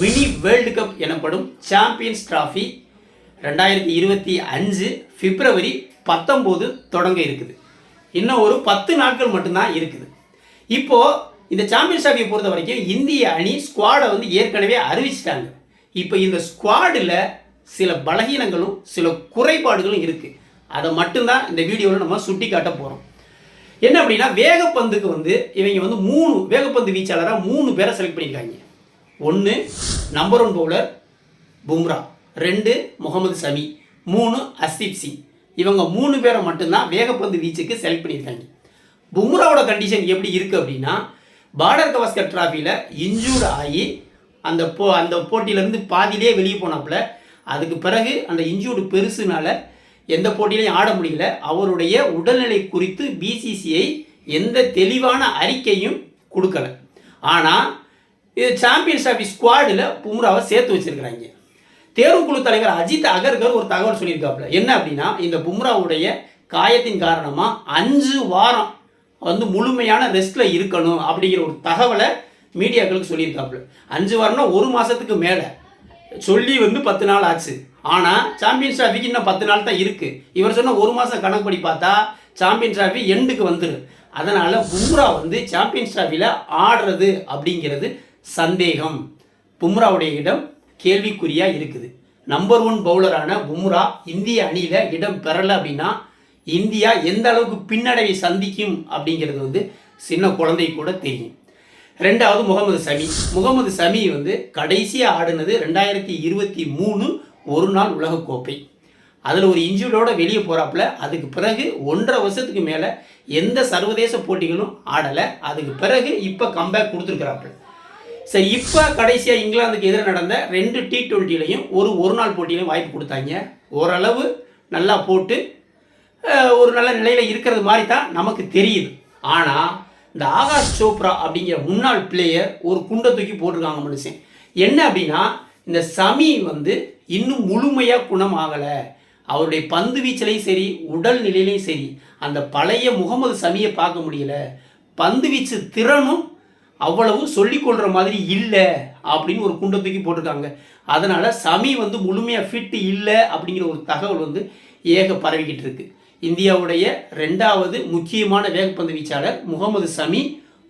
Mini world cup எனப்படும் champions trophy ரெண்டாயிரத்தி இருபத்தி அஞ்சு பிப்ரவரி பத்தொம்போது தொடங்க இருக்குது. இன்னும் ஒரு பத்து நாட்கள் மட்டும்தான் இருக்குது. இப்போது இந்த சாம்பியன்ஸ் டிராஃபியை பொறுத்த வரைக்கும் இந்திய அணி ஸ்குவாடை வந்து ஏற்கனவே அறிவிச்சிட்டாங்க. இப்போ இந்த ஸ்குவாடில் சில பலகீனங்களும் சில குறைபாடுகளும் இருக்குது அதை மட்டும்தான் இந்த வீடியோவில் நம்ம சுட்டி காட்ட போகிறோம் என்ன அப்படின்னா வேகப்பந்துக்கு வந்து இவங்க வந்து மூணு வேகப்பந்து வீச்சாளராக மூணு பேரை செலக்ட் பண்ணியிருக்காங்க. ஒன்று நம்பர் ஒன் பவுலர் பும்ரா ரெண்டு முகமது சமி. மூணு அஸ்தீப் சிங் இவங்க மூணு பேரை மட்டும்தான் வேகப்பந்து வீச்சுக்கு செலக்ட் பண்ணியிருக்காங்க. பும்ராவோட கண்டிஷன் எப்படி இருக்குது அப்படின்னா பார்டர் கவாஸ்கர் டிராஃபியில் இன்ஜூர்ட் ஆகி அந்த போ அந்த போட்டியிலேருந்து பாதியிலே வெளியே போனப்பில் அதுக்கு பிறகு அந்த இன்ஜூர்டு பெருசுனால எந்த போட்டியிலையும் ஆட முடியல. அவருடைய உடல்நிலை குறித்து பிசிசிஐ எந்த தெளிவான அறிக்கையும் கொடுக்கல. ஆனால் இது சாம்பியன்ஸ் ஆஃப் ஸ்குவாடில் பும்ராவை சேர்த்து வச்சிருக்கிறாங்க. தேர்வுக்குழு தலைவர் அஜித் அகர்கர் ஒரு தகவல் சொல்லியிருக்காப்புல. என்ன அப்படின்னா இந்த பும்ராவுடைய காயத்தின் காரணமாக அஞ்சு வாரம் வந்து முழுமையான ரெஸ்ட்டில் இருக்கணும் அப்படிங்கிற ஒரு தகவலை மீடியாக்களுக்கு சொல்லியிருக்காப்புல. அஞ்சு வாரம்னா ஒரு மாதத்துக்கு மேலே. சொல்லி வந்து பத்து நாள் ஆச்சு. ஆனால் சாம்பியன்ஸ் டிராஃபிக்கு இன்னும் பத்து நாள் தான் இருக்குது இவர் சொன்ன ஒரு மாதம் கணக்குப்படி பார்த்தா சாம்பியன்ஸ் டிராஃபி எண்டுக்கு வந்துடும் அதனால் பும்ரா வந்து சாம்பியன்ஸ் டிராஃபியில் ஆடுறது அப்படிங்கிறது சந்தேகம். பும்ராவுடைய இடம் கேள்விக்குறியாக இருக்குது. நம்பர் ஒன் பவுலரான பும்ரா இந்திய அணியில் இடம் பெறலை அப்படின்னா இந்தியா எந்த அளவுக்கு பின்னடைவை சந்திக்கும் அப்படிங்கிறது வந்து சின்ன குழந்தை கூட தெரியும். ரெண்டாவது முகமது சமி. முகமது சமி வந்து கடைசியாக ஆடினது ரெண்டாயிரத்தி இருபத்தி மூணு ஒரு நாள் உலகக்கோப்பை. அதில் ஒரு இன்ஜுரியோட வெளியே போகிறாப்புல அதுக்கு பிறகு ஒன்றரை வருஷத்துக்கு மேலே எந்த சர்வதேச போட்டிகளும் ஆடலை. அதுக்கு பிறகு இப்போ கம்பேக் கொடுத்துருக்குறாப்புல. சரி இப்போ கடைசியாக இங்கிலாந்துக்கு எதிராக நடந்த ரெண்டு டி ட்வெண்ட்டிலையும் ஒரு ஒரு நாள் போட்டியிலையும் வாய்ப்பு கொடுத்தாங்க. ஓரளவு நல்லா போட்டு ஒரு நல்ல நிலையில் இருக்கிறது மாதிரி தான் நமக்கு தெரியுது. ஆனால் இந்த ஆகாஷ் சோப்ரா அப்படிங்கிற முன்னாள் பிளேயர் ஒரு குண்டை தூக்கி போட்டிருக்காங்க மனுஷன். என்ன அப்படின்னா இந்த சமி வந்து இன்னும் முழுமையாக குணம் ஆகலை. அவருடைய பந்து வீச்சிலையும் சரி உடல் நிலையிலையும் சரி அந்த பழைய முகமது சமியை பார்க்க முடியல. பந்து வீச்சு திறனும் அவ்வளவு சொல்லிக்கொள்கிற மாதிரி இல்லை அப்படின்னு ஒரு குண்டை தூக்கி போட்டிருக்காங்க. அதனால் சமி வந்து முழுமையாக ஃபிட் இல்லை அப்படிங்கிற ஒரு தகவல் வந்து ஏக பரவிக்கிட்டு இருக்கு. இந்தியாவுடைய ரெண்டாவது முக்கியமான வேகப்பந்து வீச்சாளர் முகமது சமி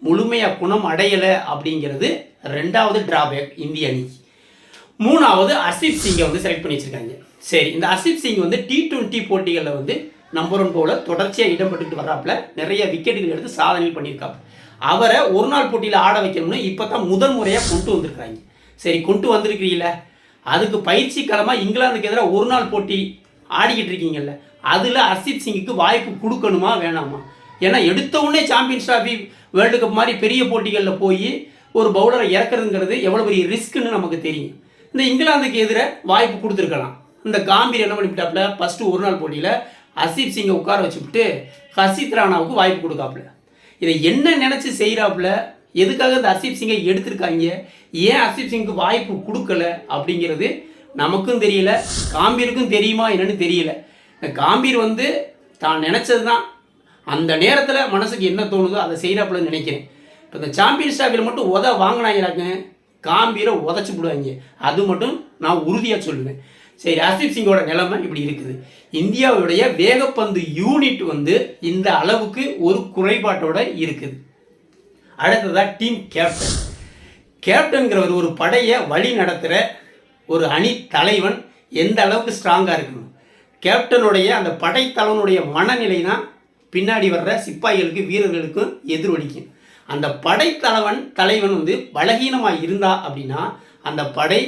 முழுமையாக குணம் அடையலை அப்படிங்கிறது ரெண்டாவது டிராபேக் இந்திய அணிக்கு மூணாவது அர்ஷித் சிங்கை வந்து செலக்ட் பண்ணி வச்சிருக்காங்க. சரி இந்த அர்ஷித் சிங் வந்து டி டுவெண்ட்டி போட்டிகளில் வந்து நம்பர் ஒன் போல தொடர்ச்சியாக இடம்பெற்றுட்டு வர்றாப்புல நிறைய விக்கெட்டுகள் எடுத்து சாதனை பண்ணியிருக்காங்க அவரை ஒரு நாள் போட்டியில் ஆட வைக்கணும்னு இப்போ தான் முதல் முறையாக கொண்டு வந்திருக்கிறாங்க. சரி கொண்டு வந்திருக்கிறீங்கள அதுக்கு பயிற்சி களமாக இங்கிலாந்துக்கு எதிராக ஒரு நாள் போட்டி ஆடிக்கிட்டு இருக்கீங்கல்ல? அதில் ஹர்ஷித் சிங்குக்கு வாய்ப்பு கொடுக்கணுமா வேணாமா? ஏன்னா எடுத்த உடனே சாம்பியன்ஸ் டிராஃபி வேர்ல்டு கப் மாதிரி பெரிய போட்டிகளில் போய் ஒரு பவுலரை இறக்குறதுங்கிறது எவ்வளோ பெரிய ரிஸ்க்குன்னு நமக்கு தெரியும். இந்த இங்கிலாந்துக்கு எதிராக வாய்ப்பு கொடுத்துருக்கலாம். இந்த காம்பீர் என்ன பண்ணிவிட்டாப்புல? ஃபஸ்ட்டு ஒரு நாள் போட்டியில் ஹர்ஷித் சிங்கை உட்கார வச்சுவிட்டு ஹர்ஷித் ராணாவுக்கு வாய்ப்பு கொடுக்காப்புல. இதை என்ன நினச்சி செய்கிறாப்புல எதுக்காக இந்த ஹர்ஷித் சிங்கை எடுத்திருக்காங்க? ஏன் ஹர்ஷித் சிங்க்கு வாய்ப்பு கொடுக்கல? அப்படிங்கிறது நமக்கும் தெரியல காம்பீருக்கும் தெரியுமா என்னன்னு தெரியல. இந்த காம்பீர் வந்து தான் நினச்சது தான் அந்த நேரத்தில் மனசுக்கு என்ன தோணுதோ அதை செய்கிறாப்புல நினைக்கிறேன். இப்போ இந்த சாம்பியன்ஸ் டிராஃபியில் மட்டும் உத வாங்கினாங்களாங்க? காம்பீரை உதச்சி விடுவாங்க அது மட்டும் நான் உறுதியாக சொல்லுவேன். சரி ஹர்ஷிப் சிங்கோட நிலைமை இப்படி இருக்குது. இந்தியாவுடைய வேகப்பந்து யூனிட் வந்து இந்த அளவுக்கு ஒரு குறைபாட்டோட இருக்குது. அடுத்ததாக டீம் கேப்டன் கேப்டன்கிறவர் ஒரு படையை வழி நடத்துகிற ஒரு அணி தலைவன் எந்த அளவுக்கு ஸ்ட்ராங்காக இருக்கணும். கேப்டனுடைய அந்த படைத்தலைவனுடைய மனநிலை தான் பின்னாடி வர்ற சிப்பாய்களுக்கு வீரர்களுக்கும் எதிரொலிக்கும். அந்த படைத்தலைவன் தலைவன் வந்து பலகீனமாக இருந்தா அப்படின்னா அந்த படை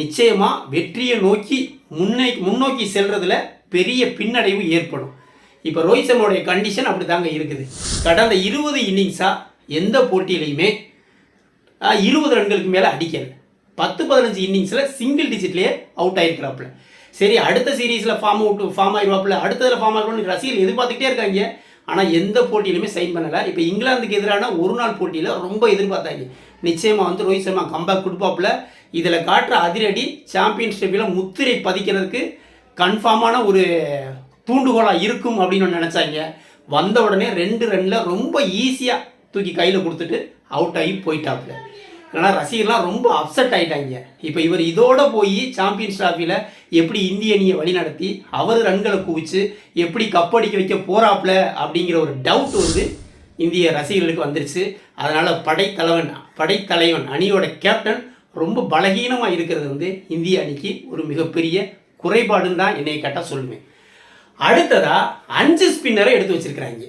நிச்சயமாக வெற்றியை நோக்கி முன்னே முன்னோக்கி செல்றதுல பெரிய பின்னடைவு ஏற்படும். இப்போ ரோஹித் சர்மாவுடைய கண்டிஷன் அப்படி தாங்க இருக்குது. கடந்த இருபது இன்னிங்ஸாக எந்த போட்டியிலையுமே இருபது ரன்களுக்கு மேலே அடிக்கல. பத்து பதினஞ்சு இன்னிங்ஸில் சிங்கிள் டிஜிட்லேயே அவுட் ஆயிருக்கிறாப்புல. சரி அடுத்த சீரீஸில் ஃபார்ம் அவுட் ஃபார்ம் ஆகிடுவாப்புல அடுத்ததில் ஃபார்ம் ஆகணும்னு ரசிகர்கள் எதிர்பார்த்துக்கிட்டே இருக்காங்க. ஆனால் எந்த போட்டியிலுமே சைன் பண்ணலை. இப்போ இங்கிலாந்துக்கு எதிரான ஒரு நாள் போட்டியில் ரொம்ப எதிர்பார்த்தாங்க. நிச்சயமாக வந்து ரோஹித் சர்மா கம்பேக் கொடுப்பாப்புல. இதில் காட்டுற அதிரடி சாம்பியன்ஷிப்பில் முத்திரை பதிக்கிறதுக்கு கன்ஃபார்மான ஒரு தூண்டுகோலாக இருக்கும் அப்படின்னு நினச்சாங்க. வந்த உடனே ரெண்டு ரனில் ரொம்ப ஈஸியாக தூக்கி கையில் கொடுத்துட்டு அவுட் ஆகி போயிட்டாப்புல. இதனால் ரசிகர்லாம் ரொம்ப அப்செட் ஆகிட்டாங்க இப்போ இவர் இதோட போய் சாம்பியன்ஸ் டிராஃபியில் எப்படி இந்திய அணியை வழிநடத்தி அவர் ரன்களை குவிச்சு எப்படி கப்படிக்க வைக்க போகிறாப்புல அப்படிங்கிற ஒரு டவுட் வந்து இந்திய ரசிகர்களுக்கு வந்துருச்சு. அதனால் படைத்தலைவன் படைத்தலைவன் அணியோட கேப்டன் ரொம்ப பலகீனமாக இருக்கிறது வந்து இந்திய அணிக்கு ஒரு மிகப்பெரிய குறைபாடுன்னு தான் என்னை கேட்டால் சொல்லுவேன். அடுத்ததாக அஞ்சு ஸ்பின்னரை எடுத்து வச்சிருக்கிறாங்க.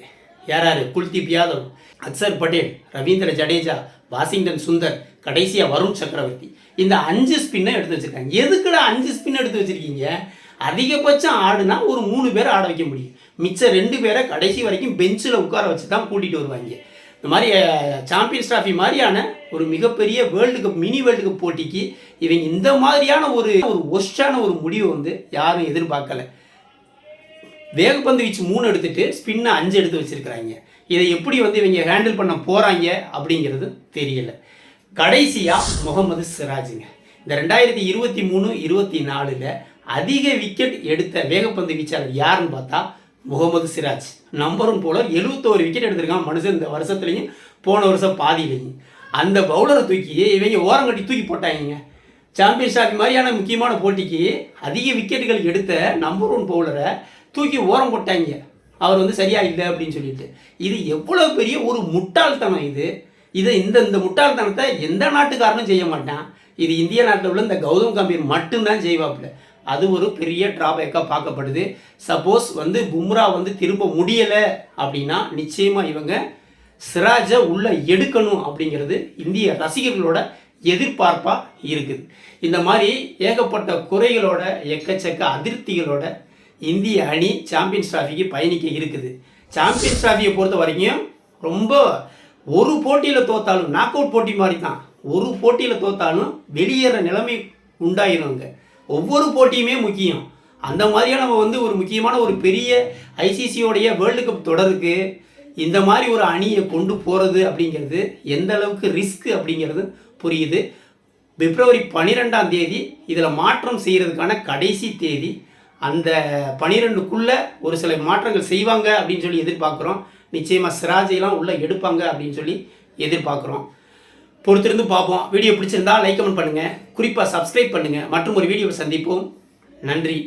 யார் யார்? குல்தீப் யாதவ் அக்சர் பட்டேல் ரவீந்திர ஜடேஜா வாஷிங்டன் சுந்தர் கடைசியாக வருண் சக்கரவர்த்தி. இந்த அஞ்சு ஸ்பின்னை எடுத்து வச்சுருக்காங்க. எதுக்குடா அஞ்சு ஸ்பின் எடுத்து வச்சுருக்கீங்க? அதிகபட்சம் ஆடுனா ஒரு மூணு பேர் ஆட வைக்க முடியும். மிச்சம் ரெண்டு பேரை கடைசி வரைக்கும் பெஞ்சில் உட்கார வச்சு தான் கூட்டிகிட்டு வருவாங்க. இந்த மாதிரி சாம்பியன்ஸ் டிராஃபி மாதிரியான ஒரு மிகப்பெரிய world cup mini world cup போட்டிக்கு இவங்க இந்த மாதிரியான ஒரு ஒரு ஒஸ்டான ஒரு முடிவை வந்து யாரும் எதிர்பார்க்கலை. வேகப்பந்து வீச்சு மூணு எடுத்துட்டு ஸ்பின்னை அஞ்சு எடுத்து வச்சிருக்கிறாங்க. இதை எப்படி வந்து இவங்க ஹேண்டில் பண்ண போகிறாங்க அப்படிங்கிறது தெரியல. கடைசியாக முகமது சிராஜுங்க. இந்த ரெண்டாயிரத்தி இருபத்தி மூணு இருபத்தி நாலில் அதிக விக்கெட் எடுத்த வேகப்பந்து வீச்சாளர் யாருன்னு பார்த்தா முகமது சிராஜ். நம்பரும் போல எழுபத்தோரு விக்கெட் எடுத்திருக்கான் மனுஷன் இந்த வருஷத்துலையும். போன வருஷம் பாதியிலையும் அந்த பவுலரை தூக்கி இவங்க ஓரங்கட்டி தூக்கி போட்டாங்க சாம்பியன்ஸ் டிராஃபி மாதிரியான முக்கியமான போட்டிக்கு அதிக விக்கெட்டுகள் எடுத்த நம்பர் ஒன் பவுலரை தூக்கி ஓரம் போட்டாங்க அவர் வந்து சரியா இல்லை அப்படின்னு சொல்லிட்டு. இது எவ்வளோ பெரிய ஒரு முட்டாள்தனம் இது. இதை இந்த இந்த முட்டாள்தனத்தை எந்த நாட்டுக்காரனும் செய்ய மாட்டான். இது இந்திய நாட்டில் உள்ள இந்த கௌதம் கம்பீர் மட்டும்தான் செய்வாப்புல. அது ஒரு பெரிய டிராபேக்காக பார்க்கப்படுது. சப்போஸ் வந்து பும்ரா வந்து திரும்ப முடியலை அப்படின்னா நிச்சயமாக இவங்க சிராஜை உள்ள எடுக்கணும் அப்படிங்கிறது இந்திய ரசிகர்களோட எதிர்பார்ப்பாக இருக்குது. இந்த மாதிரி ஏகப்பட்ட குறைகளோட எக்கச்சக்க அதிருப்திகளோட இந்திய அணி சாம்பியன்ஸ் டிராஃபிக்கு பயணிக்க இருக்குது. சாம்பியன்ஸ் டிராஃபியை பொறுத்த வரைக்கும் ரொம்ப ஒரு போட்டியில் தோத்தாலும் நாக் அவுட் போட்டி மாதிரி தான். ஒரு போட்டியில் தோத்தாலும் வெளியேற நிலைமை உண்டாயிருங்க ஒவ்வொரு போட்டியுமே முக்கியம். அந்த மாதிரியாக நம்ம வந்து ஒரு முக்கியமான ஒரு பெரிய ஐசிசியோடைய வேர்ல்டு கப் தொடருக்கு இந்த மாதிரி ஒரு அணியை கொண்டு போகிறது அப்படிங்கிறது எந்த அளவுக்கு ரிஸ்க் அப்படிங்கிறது புரியுது. பிப்ரவரி பன்னிரெண்டாம் தேதி இதில் மாற்றம் செய்கிறதுக்கான கடைசி தேதி. அந்த பனிரெண்டுக்குள்ளே ஒரு சில மாற்றங்கள் செய்வாங்க அப்படின்னு சொல்லி எதிர்பார்க்குறோம். நிச்சயமாக சிராஜையெல்லாம் உள்ளே எடுப்பாங்க அப்படின்னு சொல்லி எதிர்பார்க்குறோம். பொறுத்திருந்து பார்ப்போம். வீடியோ பிடிச்சிருந்தா லைக் கமெண்ட் பண்ணுங்கள் குறிப்பாக சப்ஸ்கிரைப் பண்ணுங்கள் மற்றும் ஒரு வீடியோவை சந்திப்போம். நன்றி.